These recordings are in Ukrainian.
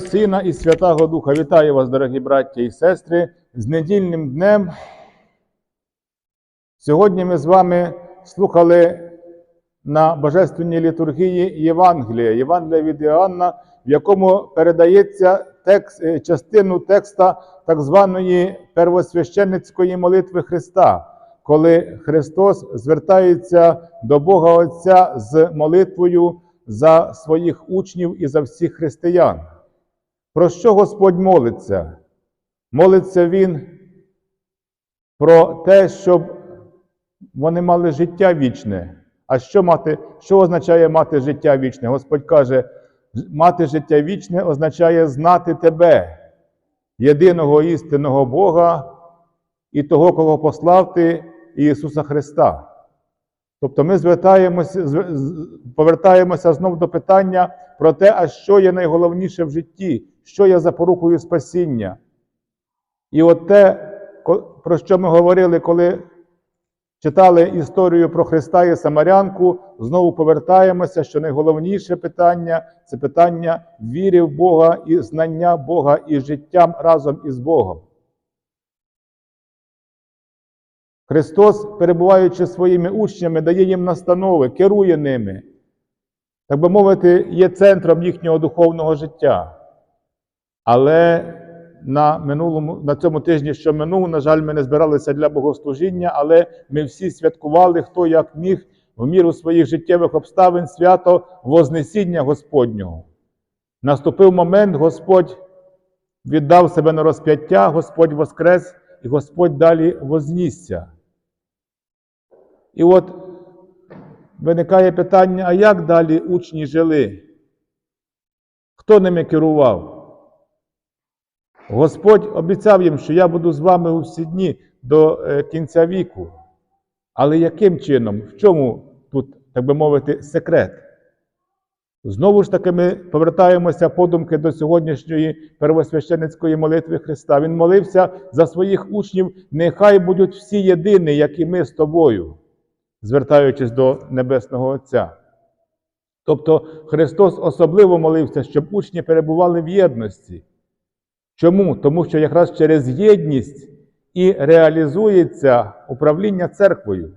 Сина і Святого Духа. Вітаю вас, дорогі браття і сестри, з недільним днем. Сьогодні ми з вами слухали на Божественній літургії Євангелія, Євангелія від Іоанна, в якому передається текст, е, частину текста так званої первосвященницької молитви Христа, коли Христос звертається до Бога Отця з молитвою за своїх учнів і за всіх християн. Про що Господь молиться? Молиться Він про те, щоб вони мали життя вічне. А що мати, що означає мати життя вічне? Господь каже, мати життя вічне означає знати тебе, єдиного істинного Бога і того, кого послав ти, Ісуса Христа. Тобто ми звертаємося, повертаємося знову до питання про те, а що є найголовніше в житті, що є запорукою спасіння. І от те, про що ми говорили, коли читали історію про Христа і Самарянку, знову повертаємося, що найголовніше питання це питання віри в Бога і знання Бога і життям разом із Богом. Христос, перебуваючи своїми учнями, дає їм настанови, керує ними, так би мовити, є центром їхнього духовного життя. Але на минулому, на цьому тижні, що минув, на жаль, ми не збиралися для богослужіння, але ми всі святкували, хто як міг в міру своїх життєвих обставин свято Вознесіння Господнього. Наступив момент, Господь віддав себе на розп'яття, Господь воскрес і Господь далі вознісся. І от виникає питання: а як далі учні жили? Хто ними керував? Господь обіцяв їм, що я буду з вами у всі дні до е, кінця віку. Але яким чином? В чому тут, так би мовити, секрет? Знову ж таки, ми повертаємося подумки до сьогоднішньої первосвященницької молитви Христа. Він молився за своїх учнів, нехай будуть всі єдині, як і ми з тобою, звертаючись до Небесного Отця. Тобто Христос особливо молився, щоб учні перебували в єдності. Чому? Тому що якраз через єдність і реалізується управління церквою.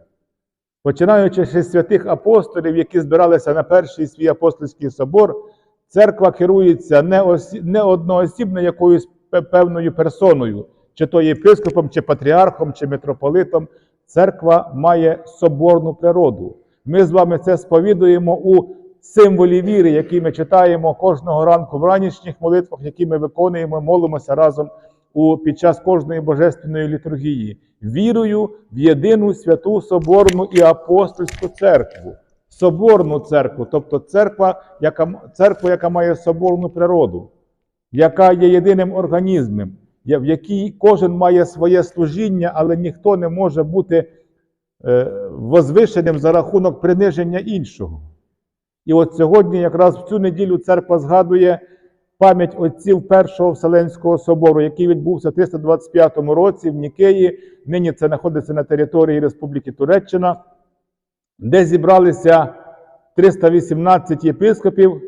Починаючи з святих апостолів, які збиралися на перший свій апостольський собор, церква керується не, осі... не одноосібно якоюсь певною персоною, чи то єпископом, чи патріархом, чи митрополитом. Церква має соборну природу. Ми з вами це сповідуємо у символі віри, які ми читаємо кожного ранку в ранішніх молитвах, які ми виконуємо, молимося разом у, під час кожної божественної літургії. Вірую в єдину святу соборну і апостольську церкву. Соборну церкву, тобто церква, яка, церква, яка має соборну природу, яка є єдиним організмом, в якій кожен має своє служіння, але ніхто не може бути е, возвишеним за рахунок приниження іншого. І от сьогодні, якраз в цю неділю, церква згадує пам'ять отців Першого Вселенського собору, який відбувся в 325 році в Нікеї. Нині це знаходиться на території Республіки Туреччина, де зібралися 318 єпископів,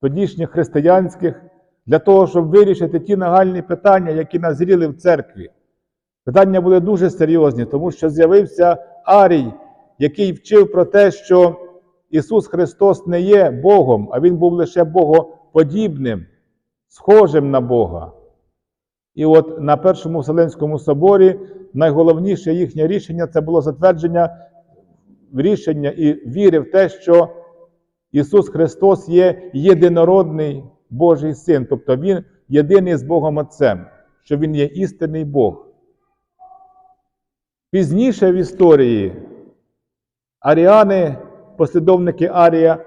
тодішніх християнських, для того, щоб вирішити ті нагальні питання, які назріли в церкві. Питання були дуже серйозні, тому що з'явився Арій, який вчив про те, що Ісус Христос не є Богом, а Він був лише Богоподібним, схожим на Бога. І от на Першому Вселенському соборі найголовніше їхнє рішення це було затвердження рішення і віри в те, що Ісус Христос є єдинородний Божий Син, тобто Він єдиний з Богом Отцем, що Він є істинний Бог. Пізніше в історії аріани, послідовники Арія,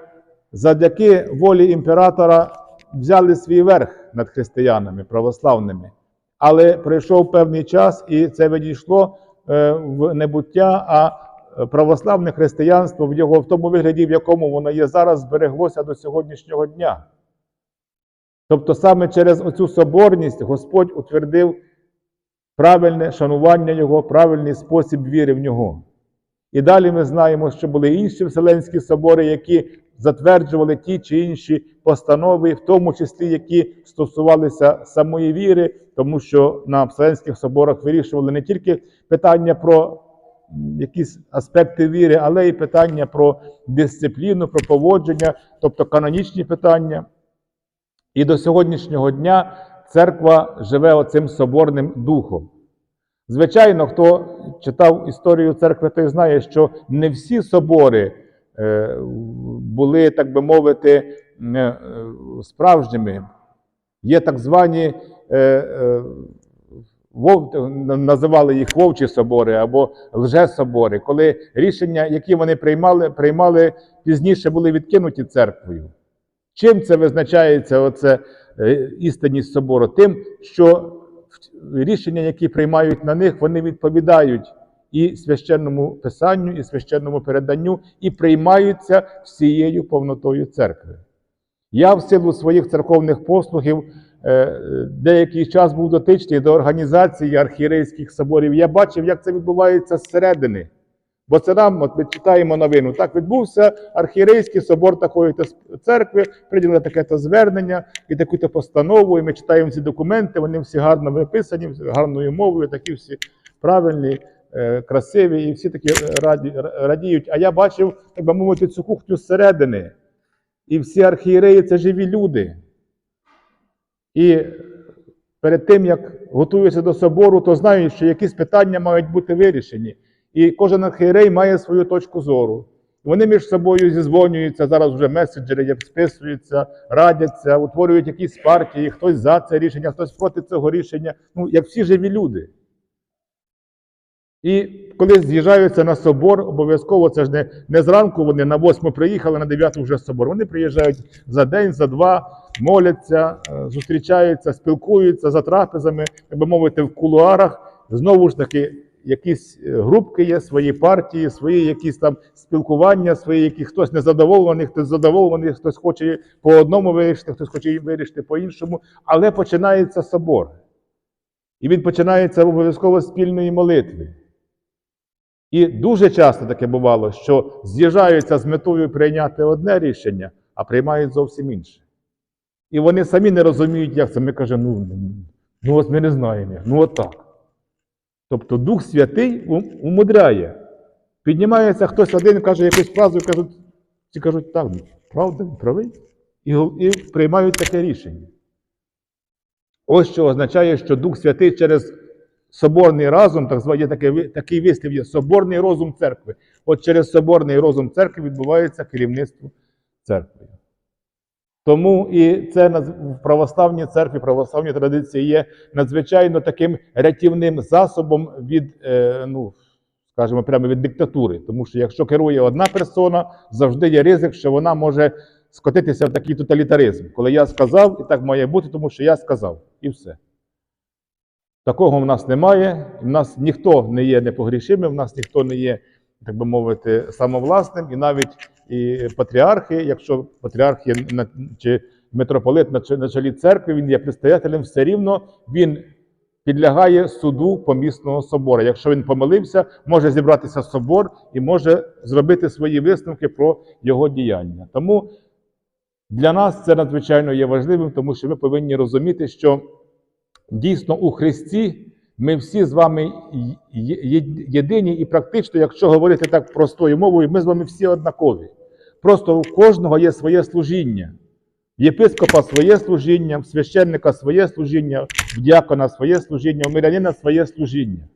завдяки волі імператора взяли свій верх над християнами православними. Але пройшов певний час, і це відійшло е, в небуття, а православне християнство в його в тому вигляді, в якому воно є зараз, збереглося до сьогоднішнього дня. Тобто саме через оцю соборність Господь утвердив правильне шанування Його, правильний спосіб віри в нього. І далі ми знаємо, що були інші Вселенські собори, які затверджували ті чи інші постанови, в тому числі які стосувалися самої віри, тому що на Вселенських соборах вирішували не тільки питання про якісь аспекти віри, але й питання про дисципліну, про поводження, тобто канонічні питання. І до сьогоднішнього дня церква живе оцим соборним духом. Звичайно, хто читав історію церкви, той знає, що не всі собори е, були, так би мовити, е, справжніми. Є так звані, е, називали їх вовчі собори або лжесобори, коли рішення, які вони приймали, приймали пізніше, були відкинуті церквою. Чим це визначається, оце е, істинність собору? Тим, що рішення, які приймають на них, вони відповідають і священному писанню, і священному переданню, і приймаються всією повнотою церкви. Я в силу своїх церковних послугів е, деякий час був дотичний до організації архієрейських соборів. Я бачив, як це відбувається зсередини. Бо це нам, от ми читаємо новину. Так відбувся архієрейський собор такої-то церкви, прийняли таке-то звернення і таку-то постанову. І ми читаємо ці документи, вони всі гарно виписані, гарною мовою, такі всі правильні, е, красиві, і всі такі раді, радіють. А я бачив, так би мовити, цю кухню зсередини. І всі архієреї це живі люди. І перед тим, як готуються до собору, то знають, що якісь питання мають бути вирішені. І кожен архієрей має свою точку зору. Вони між собою зізвонюються, зараз вже меседжери списуються, радяться, утворюють якісь партії, хтось за це рішення, хтось проти цього рішення. Ну, як всі живі люди. І коли з'їжджаються на собор, обов'язково це ж не, не зранку вони на 8 приїхали, на 9 вже собор. Вони приїжджають за день, за два, моляться, е, зустрічаються, спілкуються за трапезами, так би мовити, в кулуарах. Знову ж таки, якісь е, групки є, свої партії, свої якісь там спілкування, свої, які хтось незадоволений, хтось задоволений, хтось хоче по одному вирішити, хтось хоче вирішити по іншому. Але починається собор. І він починається обов'язково спільної молитви. І дуже часто таке бувало, що з'їжджаються з метою прийняти одне рішення, а приймають зовсім інше. І вони самі не розуміють, як це. Ми кажемо, ну, ну от ми не знаємо. Ну от так. Тобто Дух Святий умудряє. Піднімається хтось один, каже якусь фразу, кажуть, ці кажуть, так, правда, правий, і, і приймають таке рішення. Ось що означає, що Дух Святий через соборний разум, так таке ви- такий вислів є соборний розум церкви. От через соборний розум церкви відбувається керівництво церквою. Тому і це в православній церкві, православній традиції є надзвичайно таким рятівним засобом від, е, ну, скажімо, прямо від диктатури. Тому що якщо керує одна персона, завжди є ризик, що вона може скотитися в такий тоталітаризм. Коли я сказав, і так має бути, тому що я сказав, і все. Такого в нас немає. В нас ніхто не є непогрішимим, в нас ніхто не є, так би мовити, самовласним, і навіть і патріархи, якщо патріарх є чи митрополит на чолі церкви, він є предстоятелем, все рівно він підлягає суду помісного собору. Якщо він помилився, може зібратися собор і може зробити свої висновки про його діяння. Тому для нас це надзвичайно є важливим, тому що ми повинні розуміти, що дійсно у Христі ми всі з вами єдині, і практично, якщо говорити так простою мовою, ми з вами всі однакові. Просто у кожного є своє служіння. Єпископа своє служіння, в священника своє служіння, в діакона своє служіння, у мирянина своє служіння.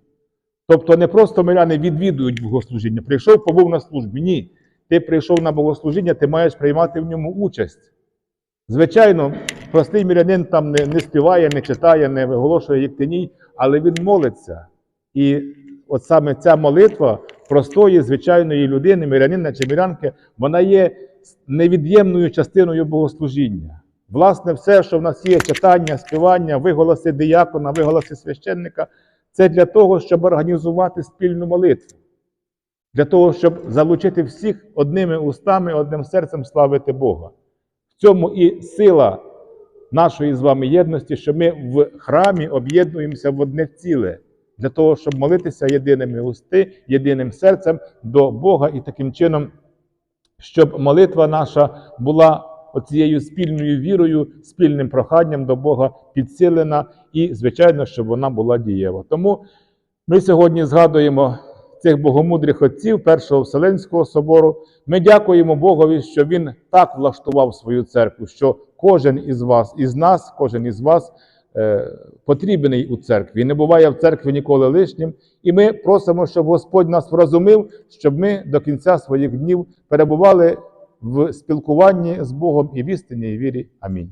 Тобто не просто миряни відвідують богослужіння, прийшов, побув на службі. Ні. Ти прийшов на богослужіння, ти маєш приймати в ньому участь. Звичайно, простий мірянин там не, не співає, не читає, не виголошує єктиній, але він молиться. І от саме ця молитва простої, звичайної людини, мирянина чи мірянки, вона є невід'ємною частиною богослужіння. Власне, все, що в нас є читання, співання, виголоси диякона, виголоси священника, це для того, щоб організувати спільну молитву. Для того, щоб залучити всіх одними устами, одним серцем славити Бога. В цьому і сила нашої з вами єдності, що ми в храмі об'єднуємося в одне ціле, для того, щоб молитися єдиними усти, єдиним серцем до Бога і таким чином щоб молитва наша була оцією спільною вірою, спільним проханням до Бога підсилена і, звичайно, щоб вона була дієва. Тому ми сьогодні згадуємо цих богомудрих отців Першого Вселенського собору. Ми дякуємо Богові, що Він так влаштував свою церкву, що кожен із вас, із нас, кожен із вас е, потрібний у церкві. Не буває в церкві ніколи лишнім. І ми просимо, щоб Господь нас врозумив, щоб ми до кінця своїх днів перебували в спілкуванні з Богом і в істинній вірі. Амінь.